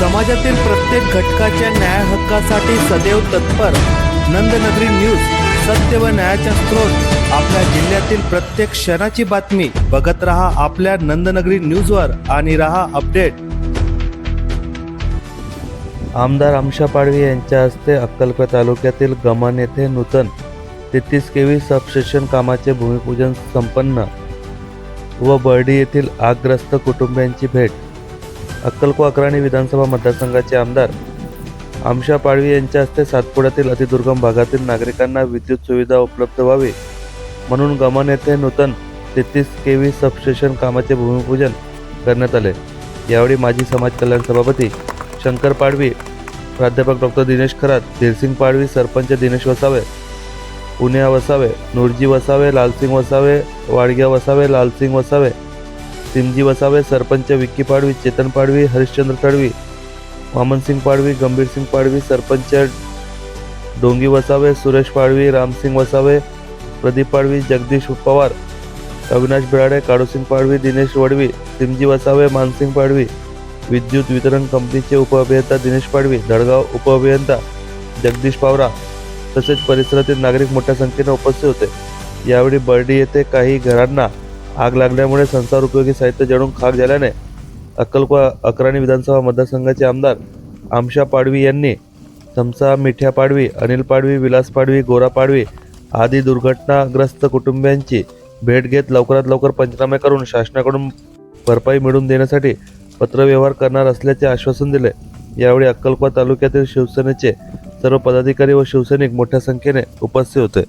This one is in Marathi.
समाजातील प्रत्येक घटकाच्या न्याय हक्कासाठी सदैव तत्पर. नंदनगरी न्यूज सत्य व न्यायाचा स्रोत. आपल्या जिल्ह्यातील प्रत्येक क्षणाची बातमी. बघत रहा आपल्या नंदनगरी न्यूजवर आणि रहा अपडेट. आमदार आमशा पाडवी यांच्या हस्ते अक्कलकोट तालुक्यातील गमन येथे नूतन तेहतीस केवी सबस्टेशन कामाचे भूमिपूजन संपन्न व बर्डी येथील आगग्रस्त कुटुंबियांची भेट. अक्कलको अक्राणी विधानसभा मतदारसंघाचे आमदार आमशा पाडवी यांच्या हस्ते सातपुड्यातील अतिदुर्गम भागातील नागरिकांना विद्युत सुविधा उपलब्ध व्हावी म्हणून गमन येथे नूतन तेहतीस के व्ही सबस्टेशन कामाचे भूमिपूजन करण्यात आले. यावेळी माजी समाज कल्याण सभापती शंकर पाडवी प्राध्यापक डॉक्टर दिनेश खरात धीरसिंग पाडवी सरपंच दिनेश वसावे पुण्या वसावे नूरजी वसावे लालसिंग वसावे वाडग्या वसावे लालसिंग वसावे सिमजी वसावे सरपंच विक्की पाडवी चेतन पाडवी हरिश्चंद्र तडवी वामनसिंग पाडवी गंभीरसिंग पाडवी सरपंच डोंगी वसावे सुरेश पाडवी रामसिंग वसावे प्रदीप पाडवी जगदीश पवार अविनाश बिराडे काळूसिंग पाडवी दिनेश वडवी सिमजी वसावे मानसिंग पाडवी विद्युत वितरण कंपनीचे उपअभियंता दिनेश पाडवी धडगाव उपअभियंता जगदीश पावरा तसेच परिसरातील नागरिक मोठ्या संख्येने उपस्थित होते. यावेळी बर्डी येथे काही घरांना आग लागल्यामुळे संसार उपयोगी साहित्य जळून खाक झाल्याने अक्कलकोवा अकराणी विधानसभा मतदारसंघाचे आमदार आमशा पाडवी यांनी समसा मिठ्या पाडवी अनिल पाडवी विलास पाडवी गोरा पाडवी आदी दुर्घटनाग्रस्त कुटुंबियांची भेट घेत लवकरात लवकर पंचनामे करून शासनाकडून भरपाई मिळवून देण्यासाठी पत्रव्यवहार करणार असल्याचे आश्वासन दिले. यावेळी अक्कलकोट तालुक्यातील शिवसेनेचे सर्व पदाधिकारी व शिवसैनिक मोठ्या संख्येने उपस्थित होते.